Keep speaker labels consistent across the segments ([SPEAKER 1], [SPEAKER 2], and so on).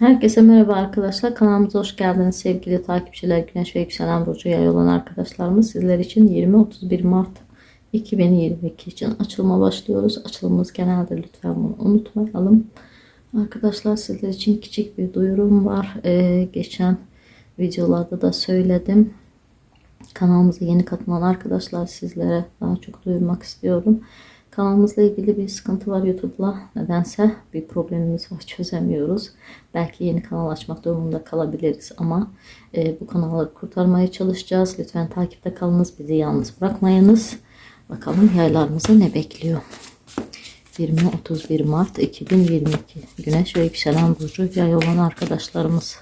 [SPEAKER 1] Herkese merhaba arkadaşlar. Kanalımıza hoş geldiniz sevgili takipçiler. Güneş ve Yükselen Burcu yay olan arkadaşlarımız sizler için 20-31 Mart 2022 için açılma başlıyoruz. Açılımımız genelde lütfen bunu unutmayalım. Arkadaşlar sizler için küçük bir duyurum var. Ee, geçen videolarda da söyledim. Kanalımıza yeni katılan arkadaşlar sizlere daha çok duyurmak istiyorum. Kanalımızla ilgili bir sıkıntı var YouTube'la. Nedense bir problemimiz var çözemiyoruz. Belki yeni kanal açmak durumunda kalabiliriz ama e, bu kanalları kurtarmaya çalışacağız. Lütfen takipte kalınız. Bizi yalnız bırakmayınız. Bakalım yaylarımıza ne bekliyor. 20-31 Mart 2022 Güneş ve Yükselen Burcu yay olan arkadaşlarımız.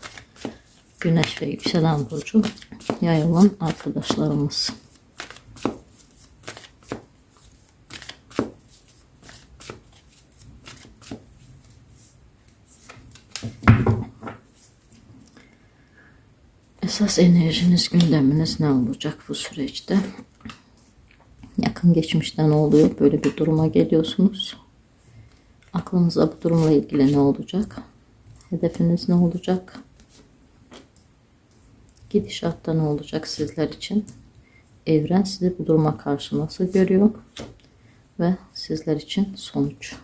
[SPEAKER 1] Güneş ve Yükselen Burcu yay olan arkadaşlarımız. Esas enerjiniz, gündeminiz ne olacak bu süreçte? Yakın geçmişten oluyor. Böyle bir duruma geliyorsunuz. Aklınızda bu durumla ilgili ne olacak? Hedefiniz ne olacak? Gidişatta ne olacak sizler için? Evren sizi bu duruma karşı nasıl görüyor? Ve sizler için sonuç.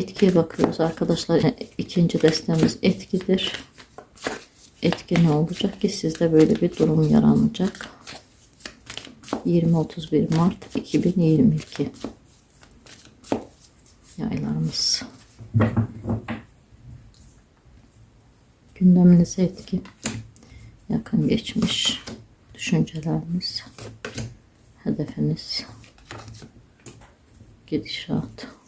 [SPEAKER 1] Etkiye bakıyoruz arkadaşlar. Yani ikinci destemiz etkidir. Etki ne olacak ki sizde böyle bir durum yaranacak. 20-31 Mart 2022 yaylarımız. Gündeminize etki. Yakın geçmiş. Düşünceleriniz. Hedefiniz. Gidişat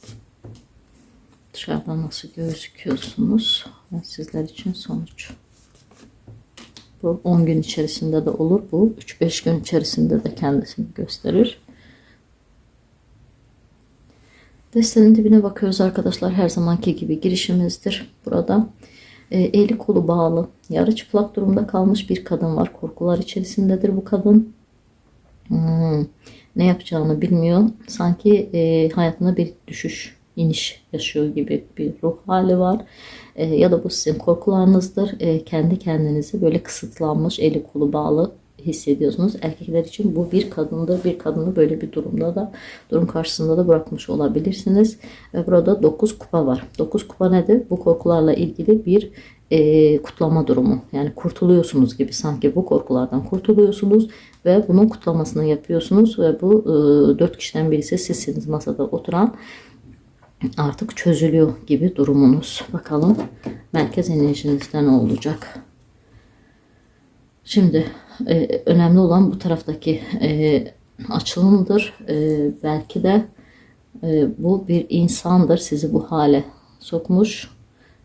[SPEAKER 1] dışarıdan nasıl gözüküyorsunuz ve sizler için sonuç. Bu 10 gün içerisinde de olur. Bu 3-5 gün içerisinde de kendisini gösterir. Destenin dibine bakıyoruz arkadaşlar. Her zamanki gibi girişimizdir. Burada e, eli kolu bağlı, yarı çıplak durumda kalmış bir kadın var. Korkular içerisindedir bu kadın. Hmm, ne yapacağını bilmiyor. Sanki e, hayatında bir düşüş iniş yaşıyor gibi bir ruh hali var. E, ya da bu sizin korkularınızdır. E, kendi kendinizi böyle kısıtlanmış, eli kolu bağlı hissediyorsunuz. Erkekler için bu bir kadındır. Bir kadını böyle bir durumda da durum karşısında da bırakmış olabilirsiniz. Ve burada 9 kupa var. 9 kupa nedir? Bu korkularla ilgili bir e, kutlama durumu. Yani kurtuluyorsunuz gibi sanki bu korkulardan kurtuluyorsunuz ve bunun kutlamasını yapıyorsunuz ve bu e, 4 kişiden birisi sizsiniz masada oturan artık çözülüyor gibi durumunuz. Bakalım merkez enerjinizde ne olacak? Şimdi e, önemli olan bu taraftaki e, açılımdır. E, belki de e, bu bir insandır sizi bu hale sokmuş.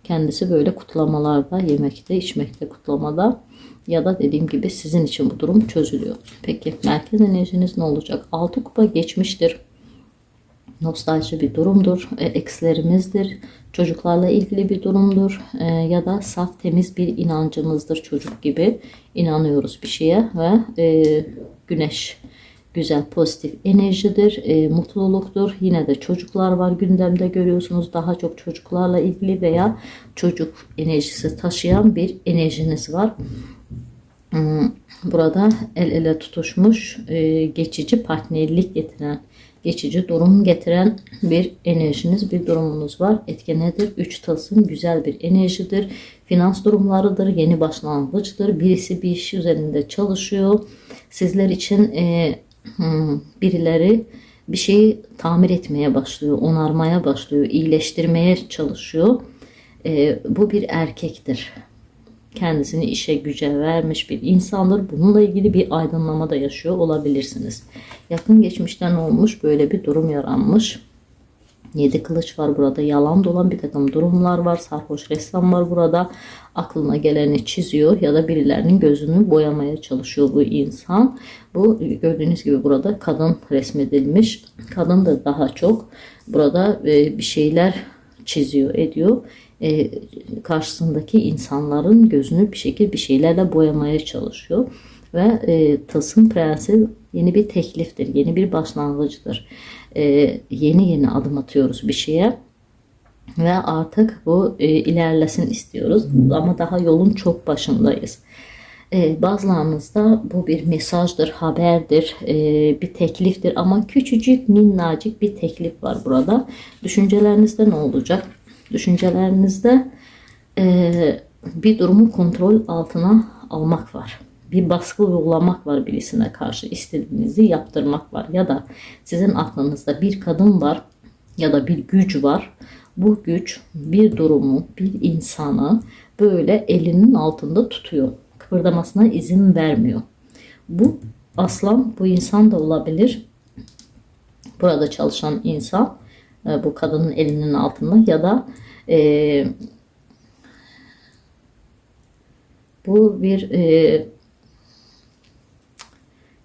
[SPEAKER 1] Kendisi böyle kutlamalarda, yemekte, içmekte, kutlamada ya da dediğim gibi sizin için bu durum çözülüyor. Peki merkez enerjiniz ne olacak? Altı kupa geçmiştir nostalji bir durumdur, e, eksilerimizdir, çocuklarla ilgili bir durumdur e, ya da saf temiz bir inancımızdır çocuk gibi inanıyoruz bir şeye ve e, güneş güzel pozitif enerjidir, e, mutluluktur. Yine de çocuklar var gündemde görüyorsunuz. Daha çok çocuklarla ilgili veya çocuk enerjisi taşıyan bir enerjiniz var. Hmm, burada el ele tutuşmuş geçici partnerlik getiren geçici durum getiren bir enerjiniz, bir durumunuz var. Etki nedir? 3 tasım güzel bir enerjidir. Finans durumlarıdır, yeni başlangıçtır. Birisi bir iş üzerinde çalışıyor. Sizler için e, hmm, birileri bir şeyi tamir etmeye başlıyor, onarmaya başlıyor, iyileştirmeye çalışıyor. E, bu bir erkektir kendisini işe güce vermiş bir insandır. Bununla ilgili bir aydınlama da yaşıyor olabilirsiniz. Yakın geçmişten olmuş böyle bir durum yaranmış. Yedi kılıç var burada. Yalan dolan bir takım durumlar var. Sarhoş ressam var burada. Aklına geleni çiziyor ya da birilerinin gözünü boyamaya çalışıyor bu insan. Bu gördüğünüz gibi burada kadın resmedilmiş. Kadın da daha çok burada e, bir şeyler çiziyor ediyor e, karşısındaki insanların gözünü bir şekilde bir şeylerle boyamaya çalışıyor. Ve e, tasım prensi yeni bir tekliftir, yeni bir başlangıçtır. E, yeni yeni adım atıyoruz bir şeye ve artık bu e, ilerlesin istiyoruz ama daha yolun çok başındayız. E, bu bir mesajdır, haberdir, e, bir tekliftir ama küçücük, minnacık bir teklif var burada. Düşüncelerinizde ne olacak? Düşüncelerinizde e, bir durumu kontrol altına almak var. Bir baskı uygulamak var birisine karşı istediğinizi yaptırmak var. Ya da sizin aklınızda bir kadın var ya da bir güç var. Bu güç bir durumu, bir insanı böyle elinin altında tutuyor. Kıpırdamasına izin vermiyor. Bu aslan bu insan da olabilir. Burada çalışan insan e, bu kadının elinin altında ya da e, bu bir e,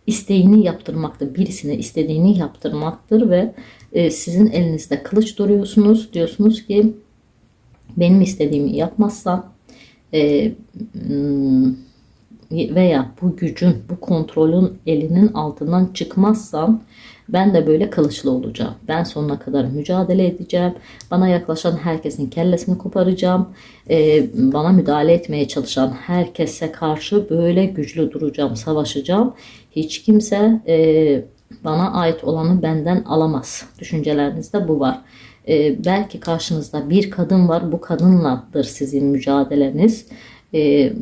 [SPEAKER 1] isteğini yaptırmaktır. Birisine istediğini yaptırmaktır ve e, sizin elinizde kılıç duruyorsunuz. Diyorsunuz ki benim istediğimi yapmazsan e, hmm, veya bu gücün, bu kontrolün elinin altından çıkmazsam ben de böyle kılıçlı olacağım. Ben sonuna kadar mücadele edeceğim. Bana yaklaşan herkesin kellesini koparacağım. Ee, bana müdahale etmeye çalışan herkese karşı böyle güçlü duracağım, savaşacağım. Hiç kimse e, bana ait olanı benden alamaz. Düşüncelerinizde bu var. Ee, belki karşınızda bir kadın var. Bu kadınladır sizin mücadeleniz e,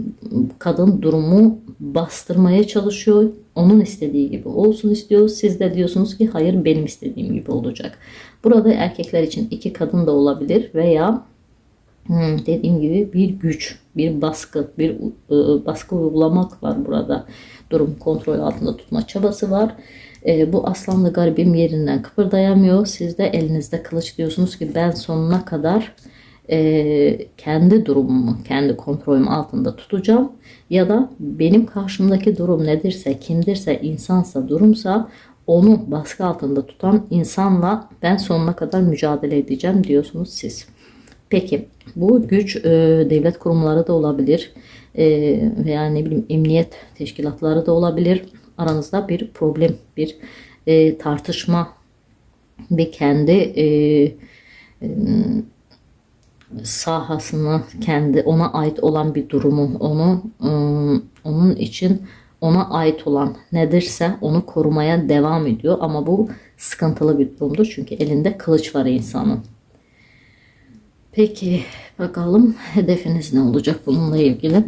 [SPEAKER 1] kadın durumu bastırmaya çalışıyor. Onun istediği gibi olsun istiyor. Siz de diyorsunuz ki hayır benim istediğim gibi olacak. Burada erkekler için iki kadın da olabilir veya hmm, dediğim gibi bir güç, bir baskı, bir e, baskı uygulamak var burada. Durum kontrol altında tutma çabası var. E, bu aslanlı garibim yerinden kıpırdayamıyor. Siz de elinizde kılıç diyorsunuz ki ben sonuna kadar e, kendi durumumu, kendi kontrolüm altında tutacağım. Ya da benim karşımdaki durum nedirse, kimdirse, insansa, durumsa onu baskı altında tutan insanla ben sonuna kadar mücadele edeceğim diyorsunuz siz. Peki bu güç e, devlet kurumları da olabilir e, veya ne bileyim emniyet teşkilatları da olabilir. Aranızda bir problem, bir e, tartışma ve kendi e, e, sahasını kendi ona ait olan bir durumu onu ıı, onun için ona ait olan nedirse onu korumaya devam ediyor ama bu sıkıntılı bir durumdur çünkü elinde kılıç var insanın. Peki bakalım hedefiniz ne olacak bununla ilgili?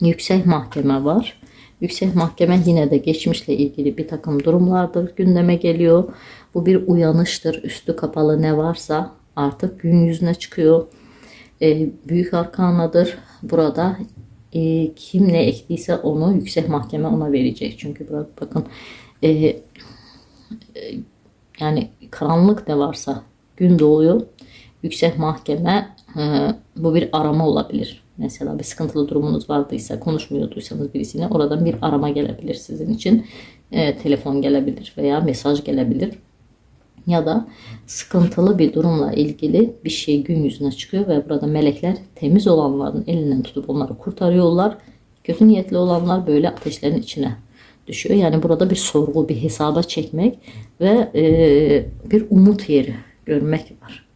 [SPEAKER 1] Yüksek mahkeme var. Yüksek mahkeme yine de geçmişle ilgili bir takım durumlardır gündeme geliyor. Bu bir uyanıştır. Üstü kapalı ne varsa artık gün yüzüne çıkıyor. E, büyük arkanadır. Burada e, kim ne ektiyse onu yüksek mahkeme ona verecek. Çünkü burada bakın e, e, yani karanlık ne varsa gün doğuyor. Yüksek mahkeme e, bu bir arama olabilir. Mesela bir sıkıntılı durumunuz vardıysa, konuşmuyorduysanız birisine oradan bir arama gelebilir sizin için. E, telefon gelebilir veya mesaj gelebilir ya da sıkıntılı bir durumla ilgili bir şey gün yüzüne çıkıyor ve burada melekler temiz olanların elinden tutup onları kurtarıyorlar. Kötü niyetli olanlar böyle ateşlerin içine düşüyor. Yani burada bir sorgu, bir hesaba çekmek ve e, bir umut yeri görmek var.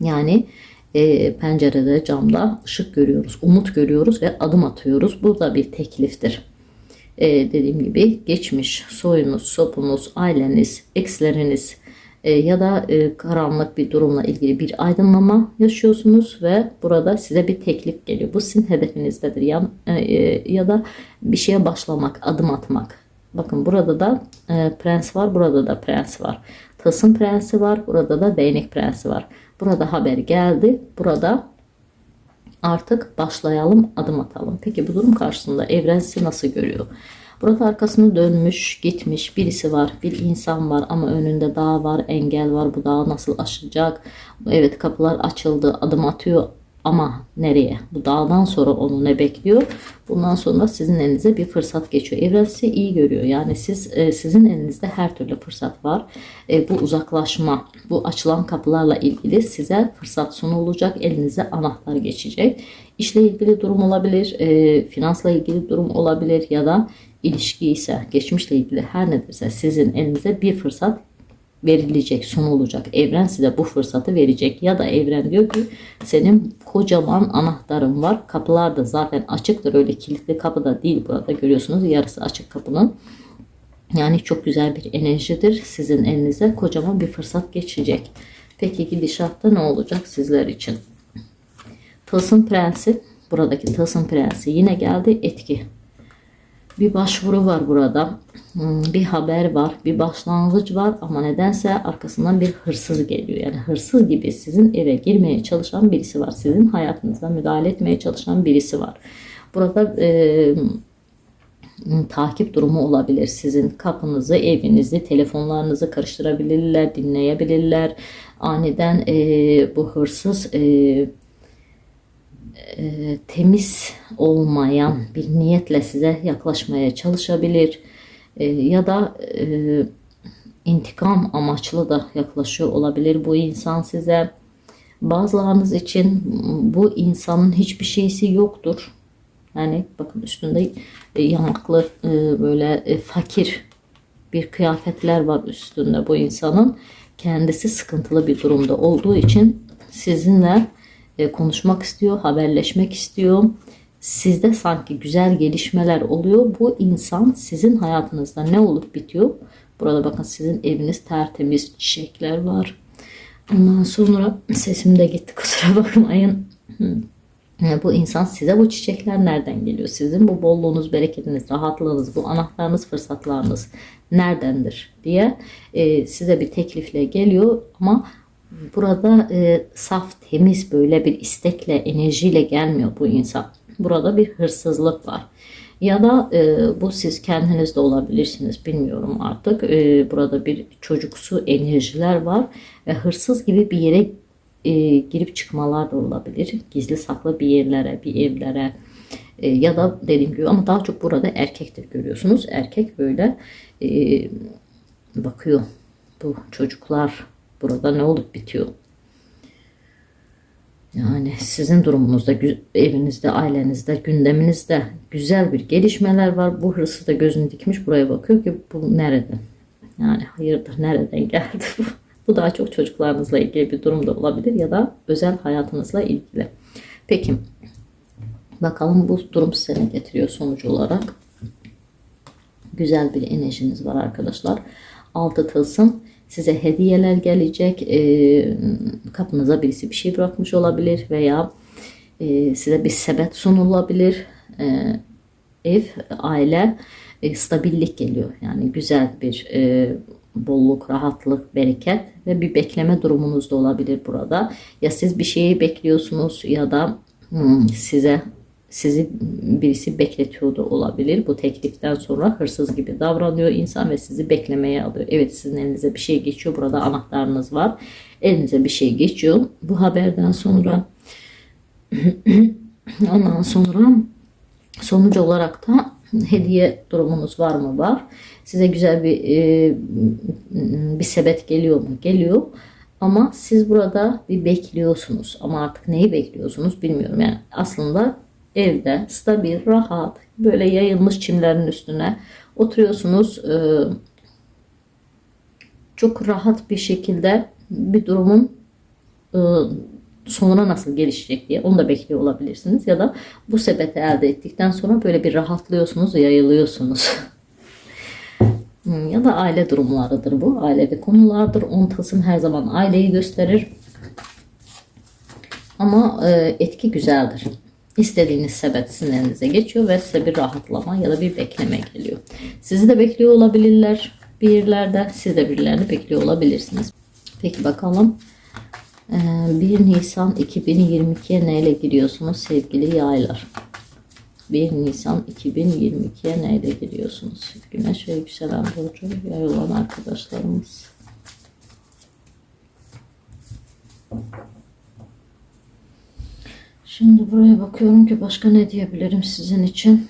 [SPEAKER 1] Yani e, pencerede, camda ışık görüyoruz, umut görüyoruz ve adım atıyoruz. Bu da bir tekliftir e, dediğim gibi geçmiş soyunuz, sopunuz, aileniz, eksleriniz e, ya da e, karanlık bir durumla ilgili bir aydınlama yaşıyorsunuz ve burada size bir teklif geliyor. Bu sizin hedefinizdedir ya, e, e, ya da bir şeye başlamak, adım atmak. Bakın burada da e, prens var, burada da prens var. Tılsım prensi var, burada da değnek prensi var. Burada haber geldi, burada Artık başlayalım, adım atalım. Peki bu durum karşısında evren sizi nasıl görüyor? Burada arkasını dönmüş, gitmiş birisi var, bir insan var ama önünde dağ var, engel var. Bu dağı nasıl aşacak? Evet kapılar açıldı, adım atıyor Ama nereye? Bu dağdan sonra onu ne bekliyor? Bundan sonra sizin elinize bir fırsat geçiyor. Evren sizi iyi görüyor. Yani siz e, sizin elinizde her türlü fırsat var. E, bu uzaklaşma, bu açılan kapılarla ilgili size fırsat sunulacak. Elinize anahtar geçecek. İşle ilgili durum olabilir, e, finansla ilgili durum olabilir ya da ilişki ise geçmişle ilgili her nedirse sizin elinize bir fırsat verilecek, sunulacak. Evren size bu fırsatı verecek. Ya da evren diyor ki senin kocaman anahtarın var. Kapılar da zaten açıktır. Öyle kilitli kapı da değil burada görüyorsunuz. Yarısı açık kapının. Yani çok güzel bir enerjidir. Sizin elinize kocaman bir fırsat geçecek. Peki gidişatta ne olacak sizler için? Tılsım Prensi, buradaki Tılsım Prensi yine geldi etki. Bir başvuru var burada. Hmm, Bir haber var, bir başlangıç var ama nedense arkasından bir hırsız geliyor. Yani hırsız gibi sizin eve girmeye çalışan birisi var. Sizin hayatınıza müdahale etmeye çalışan birisi var. Burada e, takip durumu olabilir. Sizin kapınızı, evinizi, telefonlarınızı karıştırabilirler, dinleyebilirler. Aniden e, bu hırsız e, e, temiz olmayan bir niyetle size yaklaşmaya çalışabilir. E, ya da e, intikam amaçlı da yaklaşıyor olabilir bu insan size. Bazılarınız için bu insanın hiçbir şeysi yoktur. Yani bakın üstünde e, yamaklı e, böyle e, fakir bir kıyafetler var üstünde bu insanın. Kendisi sıkıntılı bir durumda olduğu için sizinle konuşmak istiyor, haberleşmek istiyor. Sizde sanki güzel gelişmeler oluyor. Bu insan sizin hayatınızda ne olup bitiyor? Burada bakın sizin eviniz tertemiz, çiçekler var. Ondan sonra sesim de gitti kusura bakmayın. Yani bu insan size bu çiçekler nereden geliyor? Sizin bu bolluğunuz, bereketiniz, rahatlığınız, bu anahtarınız, fırsatlarınız neredendir diye e, size bir teklifle geliyor ama burada e, saf, temiz böyle bir istekle, enerjiyle gelmiyor bu insan. Burada bir hırsızlık var. Ya da e, bu siz kendiniz de olabilirsiniz bilmiyorum artık. E, burada bir çocuksu enerjiler var ve hırsız gibi bir yere e, girip çıkmalar da olabilir. Gizli saklı bir yerlere, bir evlere e, ya da dediğim gibi ama daha çok burada erkektir görüyorsunuz. Erkek böyle e, bakıyor bu çocuklar burada ne olup bitiyor. Yani sizin durumunuzda, evinizde, ailenizde, gündeminizde güzel bir gelişmeler var. Bu hırsı da gözünü dikmiş buraya bakıyor ki bu nereden? Yani hayırdır nereden geldi bu? Bu daha çok çocuklarınızla ilgili bir durum da olabilir ya da özel hayatınızla ilgili. Peki bakalım bu durum size ne getiriyor sonuç olarak? Güzel bir enerjiniz var arkadaşlar. Altı tılsım size hediyeler gelecek. Ee, kapınıza birisi bir şey bırakmış olabilir veya e, size bir sebep sunulabilir. Ee, ev, aile, e, stabillik geliyor. Yani güzel bir e, bolluk, rahatlık, bereket ve bir bekleme durumunuz da olabilir burada. Ya siz bir şeyi bekliyorsunuz ya da hmm, size sizi birisi bekletiyor da olabilir. Bu tekliften sonra hırsız gibi davranıyor insan ve sizi beklemeye alıyor. Evet sizin elinize bir şey geçiyor. Burada anahtarınız var. Elinize bir şey geçiyor. Bu haberden sonra ondan sonra sonuç olarak da hediye durumunuz var mı? Var. Size güzel bir e, bir sebep geliyor mu? Geliyor. Ama siz burada bir bekliyorsunuz. Ama artık neyi bekliyorsunuz bilmiyorum. Yani aslında evde stabil, rahat, böyle yayılmış çimlerin üstüne oturuyorsunuz. E, çok rahat bir şekilde bir durumun e, sonuna nasıl gelişecek diye onu da bekliyor olabilirsiniz. Ya da bu sebeti elde ettikten sonra böyle bir rahatlıyorsunuz, yayılıyorsunuz. Hmm, ya da aile durumlarıdır bu. Ailevi konulardır. 10 Tılsım her zaman aileyi gösterir. Ama e, etki güzeldir. İstediğiniz sebep sizin geçiyor ve size bir rahatlama ya da bir bekleme geliyor. Sizi de bekliyor olabilirler bir. Siz de birilerini bekliyor olabilirsiniz. Peki bakalım. Ee, 1 Nisan 2022'ye neyle giriyorsunuz sevgili yaylar? 1 Nisan 2022'ye neyle giriyorsunuz? Güneş ve yükselen burcu yay olan arkadaşlarımız. Şimdi buraya bakıyorum ki başka ne diyebilirim sizin için.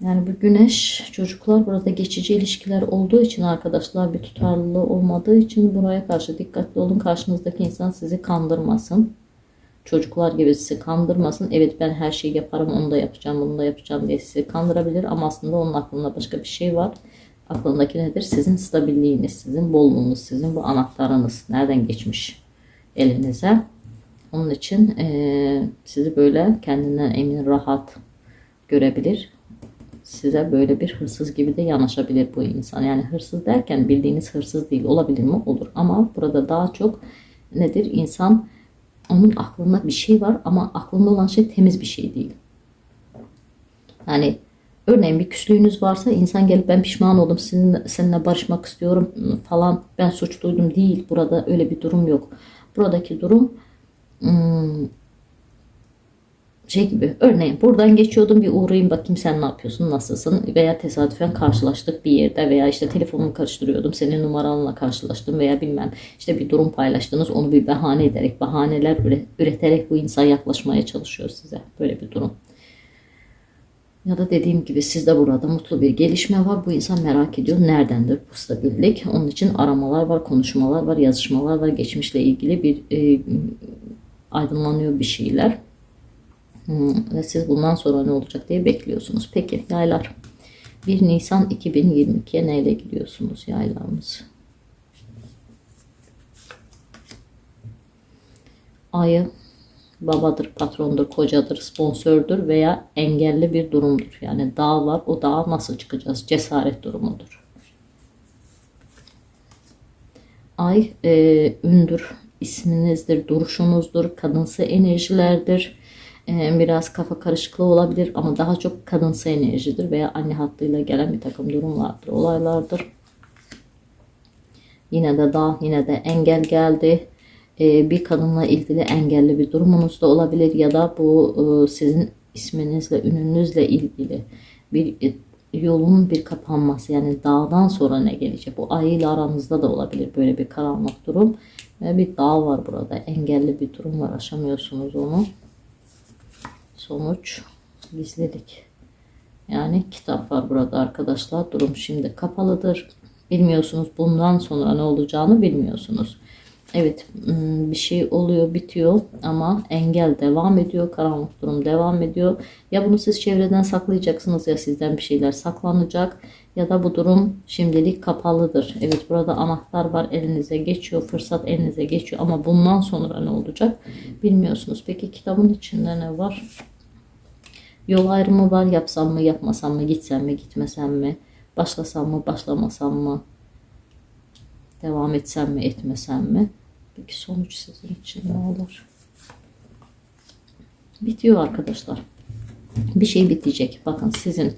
[SPEAKER 1] Yani bu güneş çocuklar burada geçici ilişkiler olduğu için arkadaşlar bir tutarlılığı olmadığı için buraya karşı dikkatli olun. Karşınızdaki insan sizi kandırmasın. Çocuklar gibi sizi kandırmasın. Evet ben her şeyi yaparım onu da yapacağım bunu da yapacağım diye sizi kandırabilir. Ama aslında onun aklında başka bir şey var. Aklındaki nedir? Sizin stabilliğiniz, sizin bolluğunuz, sizin bu anahtarınız. Nereden geçmiş elinize? Onun için eee, sizi böyle kendinden emin, rahat görebilir. Size böyle bir hırsız gibi de yanaşabilir bu insan. Yani hırsız derken bildiğiniz hırsız değil. Olabilir mi? Olur. Ama burada daha çok nedir? İnsan onun aklında bir şey var ama aklında olan şey temiz bir şey değil. Yani örneğin bir küslüğünüz varsa insan gelip ben pişman oldum seninle, seninle barışmak istiyorum falan ben suçluydum değil. Burada öyle bir durum yok. Buradaki durum şey gibi örneğin buradan geçiyordum bir uğrayayım bakayım sen ne yapıyorsun nasılsın veya tesadüfen karşılaştık bir yerde veya işte telefonumu karıştırıyordum senin numaranla karşılaştım veya bilmem işte bir durum paylaştınız onu bir bahane ederek bahaneler üre- üreterek bu insan yaklaşmaya çalışıyor size böyle bir durum. Ya da dediğim gibi sizde burada mutlu bir gelişme var. Bu insan merak ediyor. Neredendir bu stabillik? Onun için aramalar var, konuşmalar var, yazışmalar var. Geçmişle ilgili bir e, aydınlanıyor bir şeyler. Hmm, ve siz bundan sonra ne olacak diye bekliyorsunuz. Peki yaylar. 1 Nisan 2022'ye neyle gidiyorsunuz yaylarımız? Ayı babadır, patrondur, kocadır, sponsördür veya engelli bir durumdur. Yani dağ var, o dağa nasıl çıkacağız? Cesaret durumudur. Ay e, ündür, isminizdir, duruşunuzdur, kadınsı enerjilerdir. E, biraz kafa karışıklığı olabilir ama daha çok kadınsı enerjidir veya anne hattıyla gelen bir takım durumlardır, olaylardır. Yine de dağ, yine de engel geldi. Ee, bir kadınla ilgili engelli bir durumunuz da olabilir ya da bu e, sizin isminizle, ününüzle ilgili bir e, yolun bir kapanması yani dağdan sonra ne gelecek? Bu ay ile aranızda da olabilir böyle bir karanlık durum. Bir dağ var burada. Engelli bir durum var. Aşamıyorsunuz onu. Sonuç gizlilik. Yani kitap var burada arkadaşlar. Durum şimdi kapalıdır. Bilmiyorsunuz bundan sonra ne olacağını bilmiyorsunuz. Evet hmm, bir şey oluyor bitiyor ama engel devam ediyor. Karanlık durum devam ediyor. Ya bunu siz çevreden saklayacaksınız ya sizden bir şeyler saklanacak. Ya da bu durum şimdilik kapalıdır. Evet burada anahtar var elinize geçiyor. Fırsat elinize geçiyor ama bundan sonra ne olacak bilmiyorsunuz. Peki kitabın içinde ne var? Yol ayrımı var. Yapsam mı yapmasam mı gitsem mi gitmesem mi? Başlasam mı başlamasam mı? Devam etsem mi etmesem mi? Peki sonuç sizin için ne olur? Bitiyor arkadaşlar. Bir şey bitecek. Bakın sizin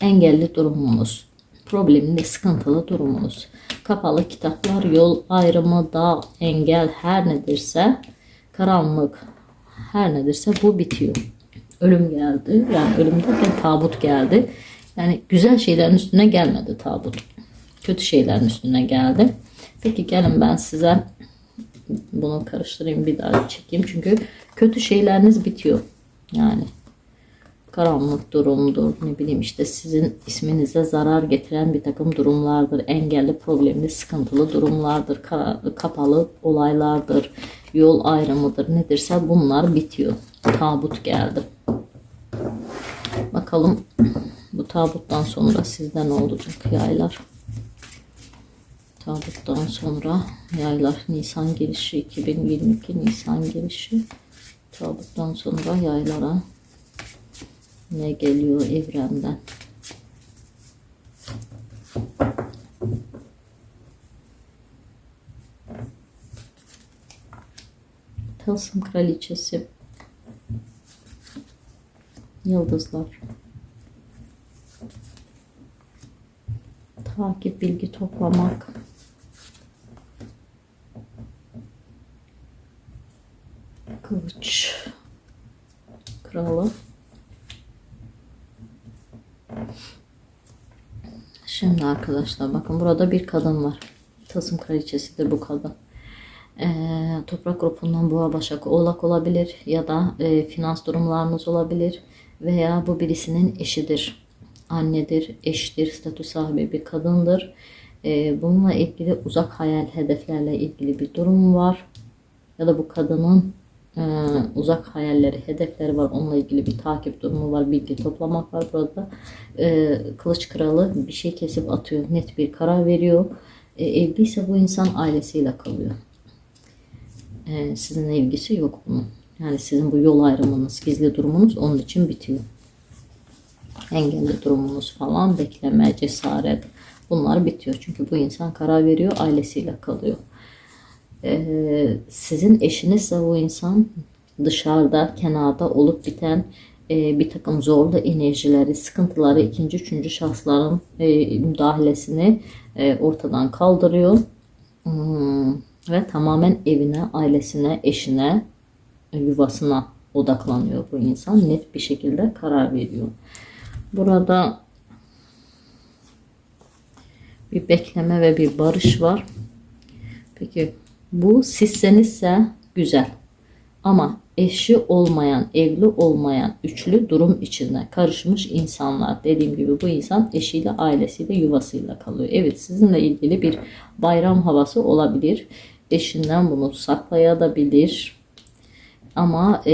[SPEAKER 1] engelli durumunuz, problemli, sıkıntılı durumunuz, kapalı kitaplar, yol ayrımı, dağ, engel her nedirse, karanlık her nedirse bu bitiyor. Ölüm geldi. Yani ölüm derken tabut geldi. Yani güzel şeylerin üstüne gelmedi tabut. Kötü şeylerin üstüne geldi. Peki gelin ben size bunu karıştırayım bir daha çekeyim. Çünkü kötü şeyleriniz bitiyor. Yani karanlık durumdur. Ne bileyim işte sizin isminize zarar getiren bir takım durumlardır. Engelli, problemli, sıkıntılı durumlardır. Kapalı olaylardır. Yol ayrımıdır. Nedirse bunlar bitiyor. Tabut geldi. Bakalım bu tabuttan sonra sizde ne olacak yaylar? Tabuttan sonra yaylar Nisan gelişi 2022 Nisan gelişi tabuttan sonra yaylara ne geliyor evrenden? Tılsım kraliçesi. Yıldızlar. Takip bilgi toplamak. Kılıç. Kralı Şimdi arkadaşlar bakın burada bir kadın var. Tılsım kraliçesidir bu kadın. Ee, toprak grupundan boğa başak oğlak olabilir ya da e, finans durumlarınız olabilir veya bu birisinin eşidir annedir eştir statü sahibi bir kadındır Ee, bununla ilgili uzak hayal hedeflerle ilgili bir durum var ya da bu kadının e, uzak hayalleri, hedefleri var. Onunla ilgili bir takip durumu var, bilgi toplamak var burada. E, Kılıç Kralı bir şey kesip atıyor, net bir karar veriyor. E, evliyse bu insan ailesiyle kalıyor. Sizinle ilgisi yok bunun. Yani sizin bu yol ayrımınız, gizli durumunuz onun için bitiyor. Engelli durumunuz falan, bekleme, cesaret bunlar bitiyor. Çünkü bu insan karar veriyor, ailesiyle kalıyor. Ee, sizin eşinizse bu insan dışarıda, kenarda olup biten e, bir takım zorlu enerjileri, sıkıntıları ikinci, üçüncü şahısların e, müdahalesini e, ortadan kaldırıyor. Hmm, ve tamamen evine, ailesine, eşine, e, yuvasına odaklanıyor bu insan. Net bir şekilde karar veriyor. Burada bir bekleme ve bir barış var. Peki bu sizsenizse güzel. Ama eşi olmayan, evli olmayan üçlü durum içinde karışmış insanlar. Dediğim gibi bu insan eşiyle, ailesiyle, yuvasıyla kalıyor. Evet sizinle ilgili bir bayram havası olabilir. Eşinden bunu saklayabilir. Ama e,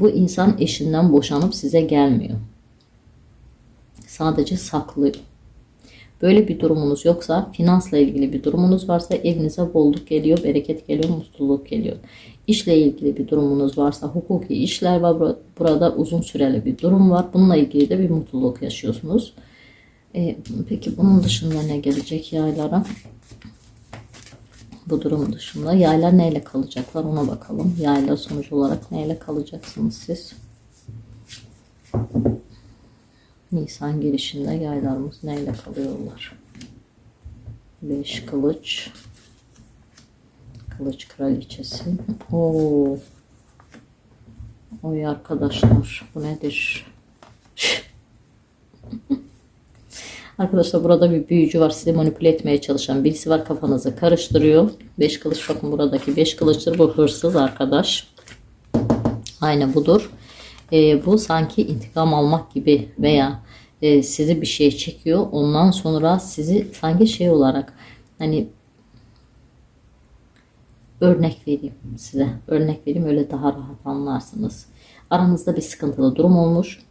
[SPEAKER 1] bu insan eşinden boşanıp size gelmiyor. Sadece saklıyor. Böyle bir durumunuz yoksa, finansla ilgili bir durumunuz varsa evinize bolluk geliyor, bereket geliyor, mutluluk geliyor. İşle ilgili bir durumunuz varsa, hukuki işler var. Burada uzun süreli bir durum var. Bununla ilgili de bir mutluluk yaşıyorsunuz. Ee, peki bunun dışında ne gelecek yaylara? Bu durum dışında yaylar neyle kalacaklar ona bakalım. Yaylar sonuç olarak neyle kalacaksınız siz? Nisan girişinde yaylarımız neyle kalıyorlar? Beş kılıç. Kılıç kraliçesi. Oo. Oy arkadaşlar bu nedir? Arkadaşlar burada bir büyücü var. Sizi manipüle etmeye çalışan birisi var. Kafanızı karıştırıyor. Beş kılıç bakın buradaki beş kılıçtır. Bu hırsız arkadaş. Aynı budur. E, bu sanki intikam almak gibi veya e, sizi bir şey çekiyor. Ondan sonra sizi sanki şey olarak hani örnek vereyim size. Örnek vereyim öyle daha rahat anlarsınız. Aranızda bir sıkıntılı durum olmuş.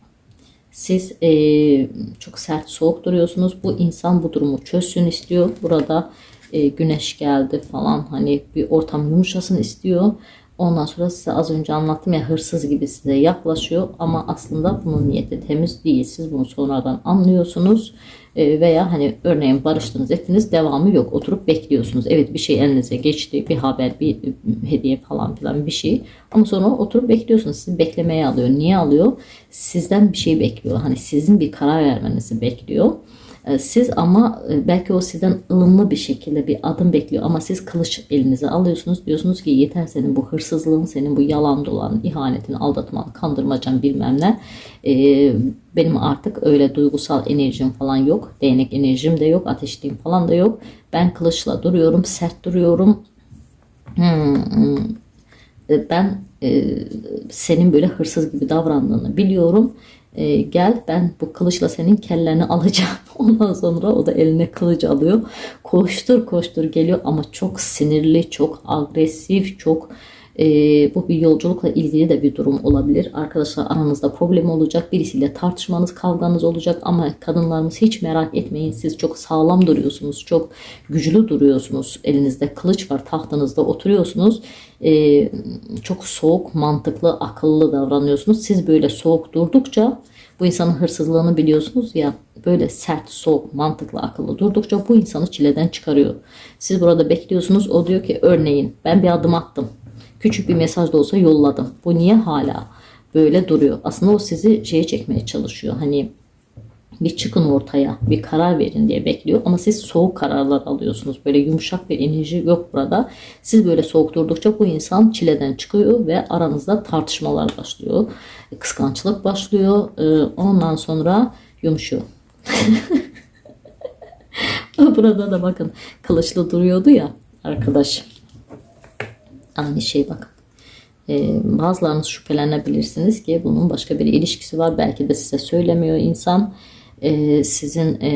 [SPEAKER 1] Siz e, çok sert soğuk duruyorsunuz. Bu insan bu durumu çözsün istiyor. Burada e, güneş geldi falan hani bir ortam yumuşasın istiyor. Ondan sonra size az önce anlattım ya hırsız gibi size yaklaşıyor ama aslında bunun niyeti temiz değil. Siz bunu sonradan anlıyorsunuz Ee, veya hani örneğin barıştınız ettiniz devamı yok. Oturup bekliyorsunuz. Evet bir şey elinize geçti bir haber bir hediye falan filan bir şey ama sonra oturup bekliyorsunuz. Sizi beklemeye alıyor. Niye alıyor? Sizden bir şey bekliyor. Hani sizin bir karar vermenizi bekliyor. Ee, siz ama e, belki o sizden ılımlı bir şekilde bir adım bekliyor ama siz kılıç elinize alıyorsunuz. Diyorsunuz ki yeter senin bu hırsızlığın, senin bu yalan dolan, ihanetin, aldatman, kandırmacan bilmem ne. Ee, benim artık öyle duygusal enerjim falan yok. Değnek enerjim de yok. Ateşliğim falan da yok. Ben kılıçla duruyorum, sert duruyorum. Hmm, hmm. Ee, ben e, senin böyle hırsız gibi davrandığını biliyorum e, gel ben bu kılıçla senin kelleni alacağım. Ondan sonra o da eline kılıç alıyor. Koştur koştur geliyor ama çok sinirli, çok agresif, çok e, bu bir yolculukla ilgili de bir durum olabilir. Arkadaşlar aranızda problem olacak. Birisiyle tartışmanız, kavganız olacak ama kadınlarımız hiç merak etmeyin. Siz çok sağlam duruyorsunuz. Çok güçlü duruyorsunuz. Elinizde kılıç var. Tahtınızda oturuyorsunuz. E, çok soğuk, mantıklı, akıllı davranıyorsunuz. Siz böyle soğuk durdukça bu insanın hırsızlığını biliyorsunuz ya böyle sert, soğuk, mantıklı, akıllı durdukça bu insanı çileden çıkarıyor. Siz burada bekliyorsunuz. O diyor ki örneğin ben bir adım attım. Küçük bir mesaj da olsa yolladım. Bu niye hala böyle duruyor? Aslında o sizi şeye çekmeye çalışıyor. Hani bir çıkın ortaya, bir karar verin diye bekliyor. Ama siz soğuk kararlar alıyorsunuz. Böyle yumuşak bir enerji yok burada. Siz böyle soğuk durdukça bu insan çileden çıkıyor ve aranızda tartışmalar başlıyor. Kıskançlık başlıyor. Ee, ondan sonra yumuşuyor. burada da bakın kılıçlı duruyordu ya arkadaş. Aynı şey bakın. Ee, bazılarınız şüphelenebilirsiniz ki bunun başka bir ilişkisi var. Belki de size söylemiyor insan. Ee, sizin e,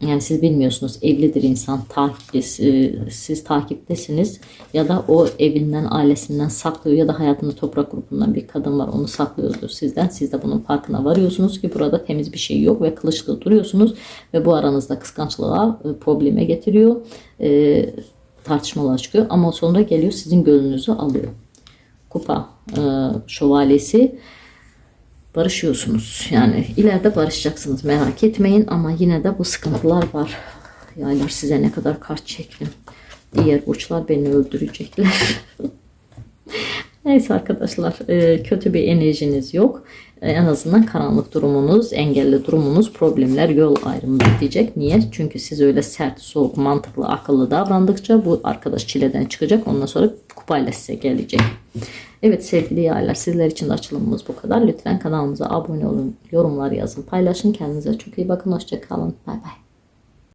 [SPEAKER 1] yani siz bilmiyorsunuz evlidir insan takip, e, siz takiptesiniz ya da o evinden ailesinden saklıyor ya da hayatında toprak grubundan bir kadın var onu saklıyordur sizden siz de bunun farkına varıyorsunuz ki burada temiz bir şey yok ve kılıçlı duruyorsunuz ve bu aranızda kıskançlığa e, probleme getiriyor e, tartışmalar çıkıyor ama sonra geliyor sizin gönlünüzü alıyor kupa e, şövalyesi barışıyorsunuz. Yani ileride barışacaksınız merak etmeyin ama yine de bu sıkıntılar var. Yaylar size ne kadar kart çektim. Diğer burçlar beni öldürecekler. Neyse arkadaşlar e, kötü bir enerjiniz yok. E, En azından karanlık durumunuz, engelli durumunuz, problemler yol ayrımı bitecek. Niye? Çünkü siz öyle sert, soğuk, mantıklı, akıllı davrandıkça bu arkadaş çileden çıkacak. Ondan sonra kupayla size gelecek. Evet sevgili yaylar sizler için de açılımımız bu kadar. Lütfen kanalımıza abone olun, yorumlar yazın, paylaşın. Kendinize çok iyi bakın. Hoşçakalın. Bay bay.